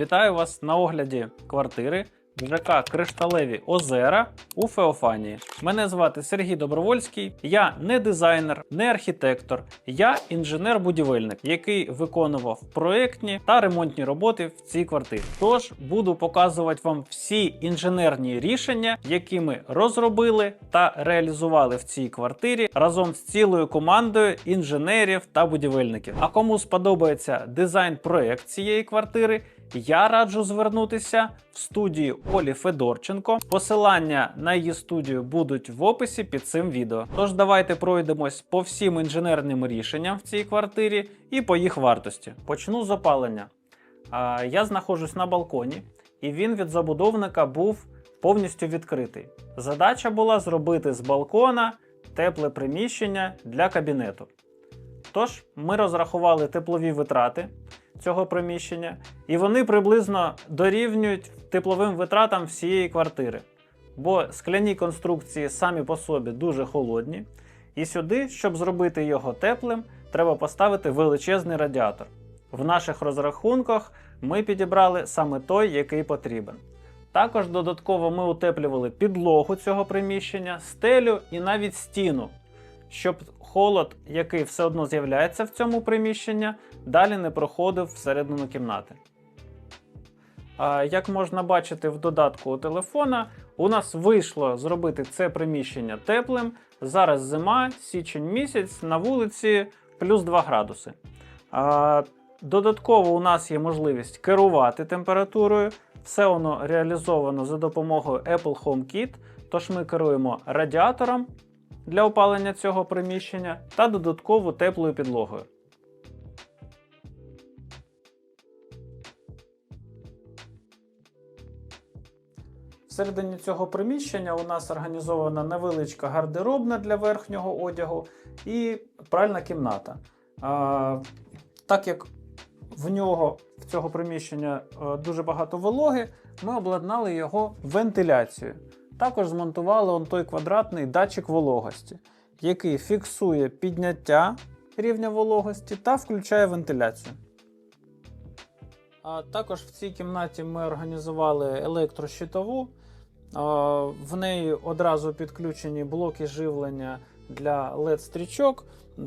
Вітаю вас на огляді квартири в ЖК Кришталеві Озера у Феофанії. Мене звати Сергій Добровольський. Я не дизайнер, не архітектор, я інженер-будівельник, який виконував проектні та ремонтні роботи в цій квартирі. Тож буду показувати вам всі інженерні рішення, які ми розробили та реалізували в цій квартирі разом з цілою командою інженерів та будівельників. А кому сподобається дизайн-проект цієї квартири, я раджу звернутися в студію Олі Федорченко. Посилання на її студію будуть в описі під цим відео. Тож давайте пройдемось по всім інженерним рішенням в цій квартирі і по їх вартості. Почну з опалення. Я знаходжусь на балконі, і він від забудовника був повністю відкритий. Задача була зробити з балкона тепле приміщення для кабінету. Тож ми розрахували теплові витрати цього приміщення, і вони приблизно дорівнюють тепловим витратам всієї квартири. Бо скляні конструкції самі по собі дуже холодні, і сюди, щоб зробити його теплим, треба поставити величезний радіатор. В наших розрахунках ми підібрали саме той, який потрібен. Також додатково ми утеплювали підлогу цього приміщення, стелю і навіть стіну, щоб холод, який все одно з'являється в цьому приміщенні, далі не проходив всередину кімнати. Як можна бачити в додатку у телефона, у нас вийшло зробити це приміщення теплим. Зараз зима, січень місяць, на вулиці плюс 2 градуси. Додатково у нас є можливість керувати температурою. Все воно реалізовано за допомогою Apple HomeKit. Тож ми керуємо радіатором для опалення цього приміщення та додатково теплою підлогою. Всередині цього приміщення у нас організована невеличка гардеробна для верхнього одягу і пральна кімната. А, так як в нього в цього приміщення е, дуже багато вологи, ми обладнали його вентиляцією. Також змонтували он той квадратний датчик вологості, який фіксує підняття рівня вологості та включає вентиляцію. А також в цій кімнаті ми організували електрощитову. В неї одразу підключені блоки живлення для LED-стрічок,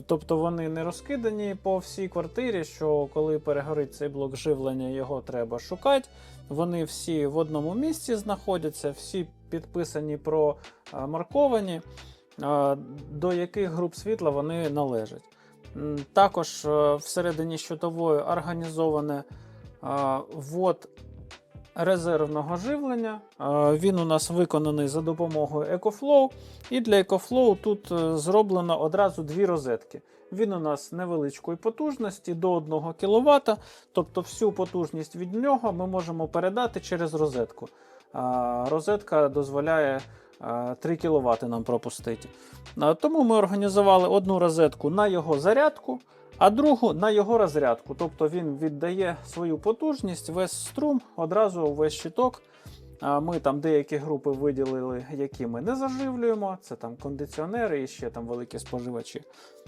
тобто вони не розкидані по всій квартирі, що коли перегорить цей блок живлення, його треба шукати. Вони всі в одному місці знаходяться, всі підписані про марковані, до яких груп світла вони належать. Також е, всередині щитової організоване ввод резервного живлення. Він у нас виконаний за допомогою EcoFlow. І для EcoFlow тут е, зроблено одразу дві розетки. Він у нас невеличкої потужності до 1 кВт, тобто всю потужність від нього ми можемо передати через розетку. Розетка дозволяє 3 кВт нам пропустити. Тому ми організували одну розетку на його зарядку, а другу на його розрядку. Тобто він віддає свою потужність, весь струм, одразу весь щиток. Ми там деякі групи виділили, які ми не заживлюємо. Це там кондиціонери і ще там великі споживачі.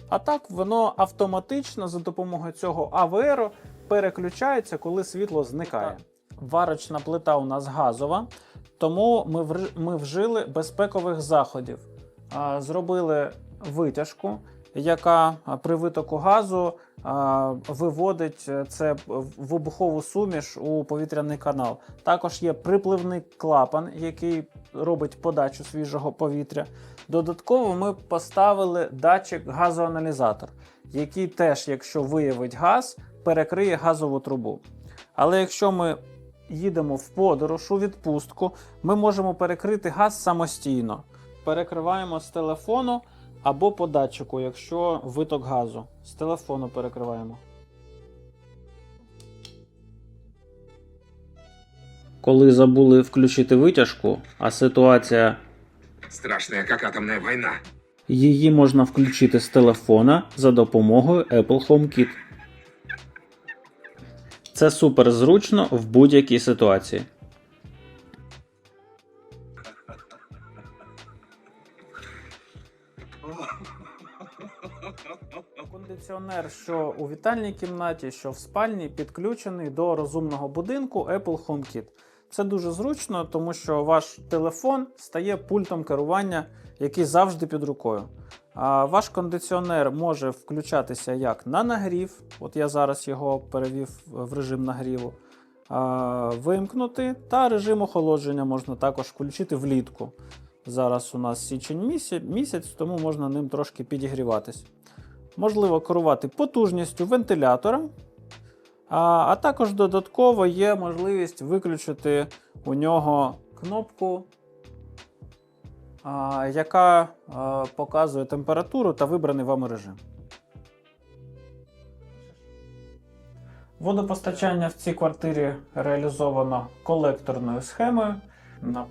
А так воно автоматично за допомогою цього АВР переключається, коли світло зникає. Варочна плита у нас газова, тому ми, ми вжили безпекових заходів. Зробили витяжку, яка при витоку газу виводить е, це в вибухову суміш у повітряний канал. Також є припливний клапан, який робить подачу свіжого повітря. Додатково ми поставили датчик газоаналізатор, який теж, якщо виявить газ, перекриє газову трубу. Але якщо ми їдемо в подорож у відпустку, ми можемо перекрити газ самостійно. Перекриваємо з телефону або по датчику, якщо виток газу. З телефону перекриваємо. Коли забули включити витяжку, а ситуація Страшная, как атомная война. Її можна включити з телефона за допомогою Apple HomeKit. Це супер зручно в будь-якій ситуації. Кондиціонер, що у вітальній кімнаті, що в спальні, підключений до розумного будинку Apple HomeKit. Це дуже зручно, тому що ваш телефон стає пультом керування, який завжди під рукою. А ваш кондиціонер може включатися як на нагрів, от я зараз його перевів в режим нагріву, а, вимкнути, та режим охолодження можна також включити влітку. Зараз у нас січень місяць, тому можна ним трошки підігріватись. Можливо керувати потужністю вентилятора, а, а також додатково є можливість виключити у нього кнопку, а, яка а, показує температуру та вибраний вами режим. Водопостачання в цій квартирі реалізовано колекторною схемою.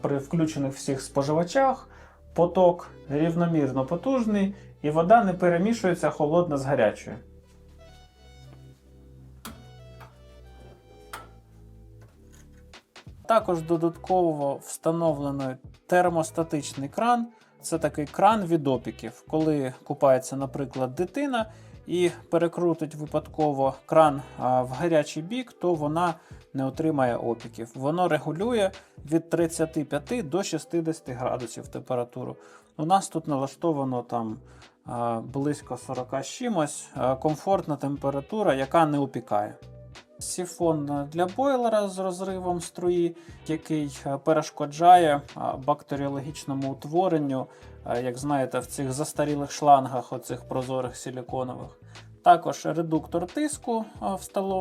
При включених всіх споживачах поток рівномірно потужний і вода не перемішується холодна з гарячою. Також додатково встановлено термостатичний кран. Це такий кран від опіків. Коли купається, наприклад, дитина і перекрутить випадково кран в гарячий бік, то вона не отримає опіків. Воно регулює від 35 до 60 градусів температуру. У нас тут налаштовано там близько 40 з чимось, комфортна температура, яка не опікає. Сіфон для бойлера з розривом струї, який е, перешкоджає е, бактеріологічному утворенню, е, як знаєте, в цих застарілих шлангах, оцих прозорих силіконових. Також редуктор тиску е,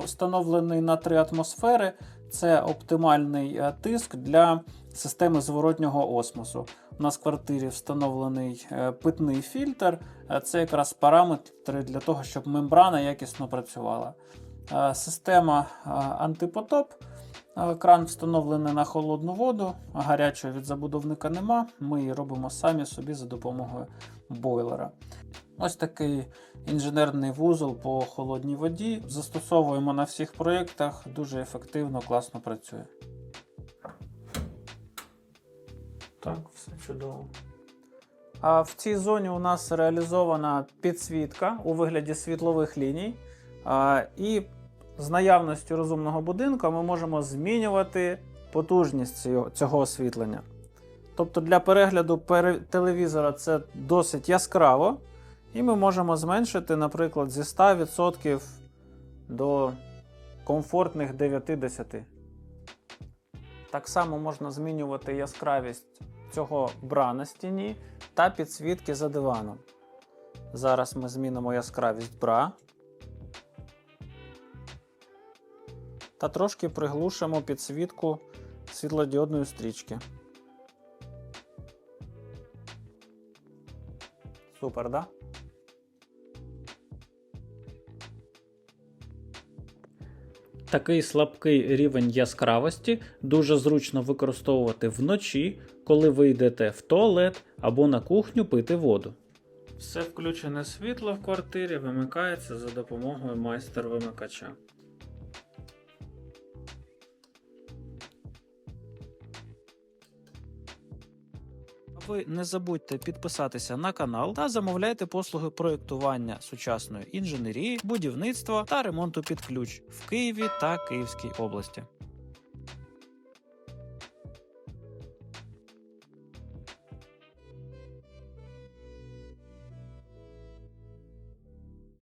встановлений на 3 атмосфери. Це оптимальний е, тиск для системи зворотнього осмосу. У нас в квартирі встановлений е, питний фільтр. Це якраз параметри для того, щоб мембрана якісно працювала. Система антипотоп. Кран встановлений на холодну воду, а гарячої від забудовника нема. Ми її робимо самі собі за допомогою бойлера. Ось такий інженерний вузол по холодній воді. Застосовуємо на всіх проєктах, дуже ефективно, класно працює. Так, все чудово. А в цій зоні у нас реалізована підсвітка у вигляді світлових ліній. А, і з наявністю розумного будинку ми можемо змінювати потужність цього, цього освітлення. Тобто для перегляду телевізора це досить яскраво, і ми можемо зменшити, наприклад, зі 100% до комфортних 9-10. Так само можна змінювати яскравість цього бра на стіні та підсвітки за диваном. Зараз ми змінимо яскравість бра. Та трошки приглушимо підсвітку світлодіодної стрічки. Супер, да? Такий слабкий рівень яскравості дуже зручно використовувати вночі, коли ви йдете в туалет або на кухню пити воду. Все включене світло в квартирі вимикається за допомогою майстер-вимикача. Ви не забудьте підписатися на канал та замовляйте послуги проєктування сучасної інженерії, будівництва та ремонту під ключ в Києві та Київській області.